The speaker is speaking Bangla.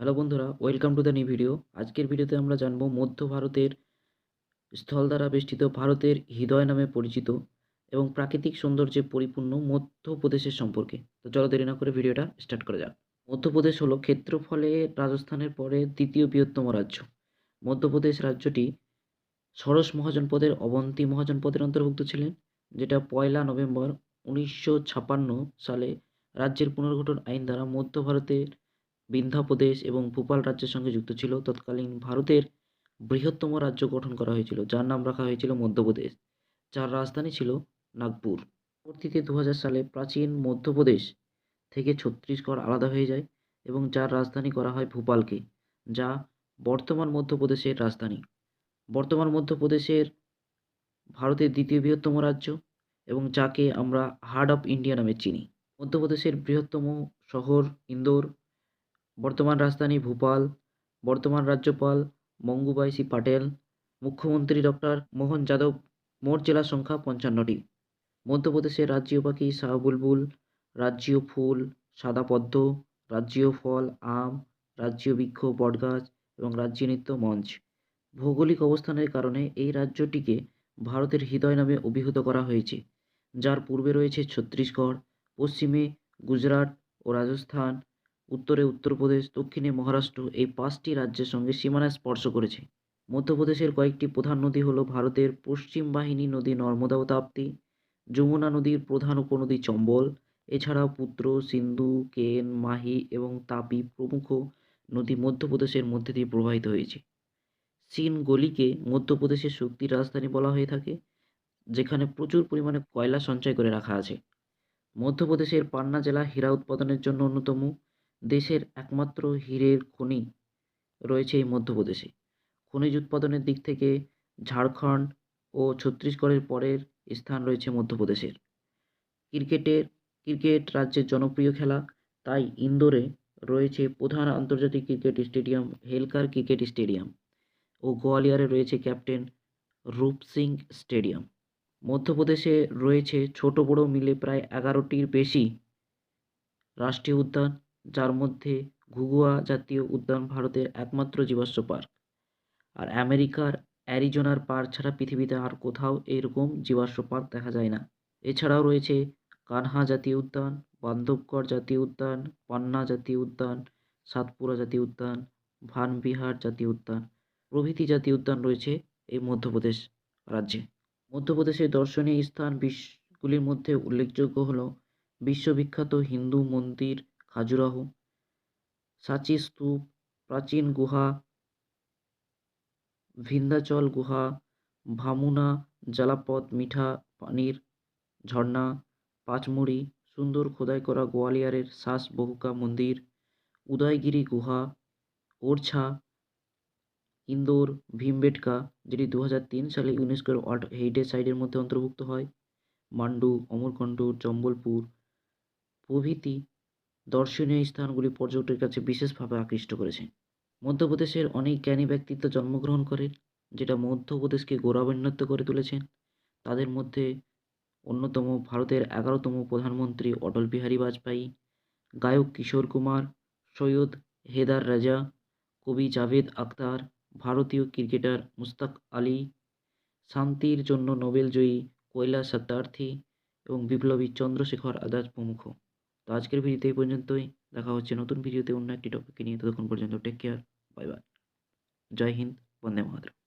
হ্যালো বন্ধুরা welcome to the new video আজকের ভিডিওতে আমরা জানব মধ্য ভারতের স্থল দ্বারা বেষ্টিত ভারতের হৃদয় নামে পরিচিত এবং প্রাকৃতিক সৌন্দর্যে পরিপূর্ণ মধ্যপ্রদেশের সম্পর্কে। তো চলো দেরি না করে ভিডিওটা স্টার্ট করা যাক। মধ্যপ্রদেশ হলো ক্ষেত্রফলে রাজস্থানের পরে দ্বিতীয় বৃহত্তম রাজ্য। মধ্যপ্রদেশ রাজ্যটি ষোড়শ মহাজনপদের অবন্তী মহাজনপদের অন্তর্ভুক্ত ছিলেন, যেটা পয়লা নভেম্বর উনিশশো সালে রাজ্যের পুনর্গঠন আইন দ্বারা মধ্য ভারতের বিন্ধ্যাপ্রদেশ এবং ভূপাল রাজ্যের সঙ্গে যুক্ত ছিল। তৎকালীন ভারতের বৃহত্তম রাজ্য গঠন করা হয়েছিল, যার নাম রাখা হয়েছিল মধ্যপ্রদেশ, যার রাজধানী ছিল নাগপুর। পরবর্তীতে দু হাজার সালে প্রাচীন মধ্যপ্রদেশ থেকে ছত্তিশগড় আলাদা হয়ে যায় এবং যার রাজধানী করা হয় ভূপালকে, যা বর্তমান মধ্যপ্রদেশের রাজধানী। বর্তমান মধ্যপ্রদেশের ভারতের দ্বিতীয় বৃহত্তম রাজ্য এবং যাকে আমরা হার্ট অফ ইন্ডিয়া নামে চিনি। মধ্যপ্রদেশের বৃহত্তম শহর ইন্দোর বর্তমান রাজধানী ভূপাল, বর্তমান রাজ্যপাল মঙ্গুবাই সি পাটেল, মুখ্যমন্ত্রী ডক্টর মোহন যাদব, মোট জেলার সংখ্যা পঞ্চান্নটি। মধ্যপ্রদেশের রাজ্যীয় পাখি শাহ বুলবুল, রাজ্যীয় ফুল, সাদা পদ্ম, রাজ্যীয় ফল, আম, রাজ্যীয় বৃক্ষ, বটগাছ এবং রাজ্যীয় নৃত্য মঞ্চ। ভৌগোলিক অবস্থানের কারণে এই রাজ্যটিকে ভারতের হৃদয় নামে অভিহিত করা হয়েছে, যার পূর্বে রয়েছে ছত্তিশগড়, পশ্চিমে গুজরাট ও রাজস্থান উত্তরে উত্তরপ্রদেশ, দক্ষিণে মহারাষ্ট্র এই পাঁচটি রাজ্যের সঙ্গে সীমানা স্পর্শ করেছে। মধ্যপ্রদেশের কয়েকটি প্রধান নদী হলো ভারতের পশ্চিম বাহিনী নদী নর্মদা ও তাপ্তি, যমুনা নদীর প্রধান উপনদী চম্বল, এছাড়াও পুত্র, সিন্ধু, কেন, মাহি এবং তাপি প্রমুখ নদী মধ্যপ্রদেশের মধ্যে দিয়ে প্রবাহিত হয়েছে। চীন গলিকে মধ্যপ্রদেশের শক্তির রাজধানী বলা হয়ে থাকে, যেখানে প্রচুর পরিমাণে কয়লা সঞ্চয় করে রাখা আছে। মধ্যপ্রদেশের পান্না জেলা হীরা উৎপাদনের জন্য অন্যতম। দেশের একমাত্র হীরের খনি রয়েছে এই মধ্যপ্রদেশে। খনিজ উৎপাদনের দিক থেকে ঝাড়খণ্ড ও ছত্তিশগড়ের পরের স্থান রয়েছে মধ্যপ্রদেশের। ক্রিকেটের, ক্রিকেট রাজ্যের জনপ্রিয় খেলা, তাই ইন্দোরে রয়েছে প্রধান আন্তর্জাতিক cricket stadium Holkar cricket stadium ও গোয়ালিয়রে রয়েছে ক্যাপ্টেন রূপ সিং স্টেডিয়াম। মধ্যপ্রদেশে রয়েছে ছোট বড় মিলে প্রায় এগারোটির বেশি রাষ্ট্রীয় উদ্যান যার মধ্যে ঘুঘুয়া জাতীয় উদ্যান ভারতের একমাত্র জীবাশ্ম পার্ক। আর আমেরিকার অ্যারিজোনার পার্ক ছাড়া পৃথিবীতে আর কোথাও এরকম জীবাশ্ম পার্ক দেখা যায় না। এছাড়াও রয়েছে কানহা জাতীয় উদ্যান, বান্ধবগড় জাতীয় উদ্যান, পান্না জাতীয় উদ্যান, সাতপুরা জাতীয় উদ্যান, ভানবিহার জাতীয় উদ্যান, প্রভৃতি জাতীয় উদ্যান রয়েছে এই মধ্যপ্রদেশ রাজ্যে। মধ্যপ্রদেশের দর্শনীয় স্থান বিশগুলির মধ্যে উল্লেখযোগ্য হল বিশ্ববিখ্যাত হিন্দু মন্দির খাজুরাহ সাচি স্তূপ প্রাচীন গুহা ভিন্দাচল গুহা, ভামুনা জলাপথ মিঠা, পানির ঝর্ণা, পাঁচমুড়ি, সুন্দর খোদাই করা গোয়ালিয়রের শ্বাস বহুকা মন্দির, উদয়গিরি গুহা, ওরছা, ইন্দোর ভীমবেটকা, যেটি দু হাজার তিন সালে ইউনেস্কোর ওয়ার্ল্ড হেরিটেজ সাইটের মধ্যে অন্তর্ভুক্ত হয়, মান্ডু অমরকণ্টক জম্বলপুর প্রভৃতি দর্শনীয় স্থানগুলি পর্যটকের কাছে বিশেষভাবে আকৃষ্ট করেছে। মধ্যপ্রদেশের অনেক জ্ঞানী ব্যক্তিত্ব জন্মগ্রহণ করেন, যেটা মধ্যপ্রদেশকে গৌরবান্বিত করে তুলেছেন তাদের মধ্যে অন্যতম ভারতের এগারোতম প্রধানমন্ত্রী অটল বিহারী বাজপেয়ী, গায়ক কিশোর কুমার, সৈয়দ হেদার রাজা, কবি জাভেদ আখতার, ভারতীয় ক্রিকেটার মুস্তাক আলী, শান্তির জন্য নোবেলজয়ী কৈলাস সত্যার্থী এবং বিপ্লবী চন্দ্রশেখর আজাদ প্রমুখ। তো আজকের ভিডিওতে এই পর্যন্তই। দেখা হচ্ছে নতুন ভিডিওতে অন্য একটি টপিককে নিয়ে। ততক্ষণ পর্যন্ত টেক কেয়ার বাই বাই জয় হিন্দ, বন্দে মাতরম।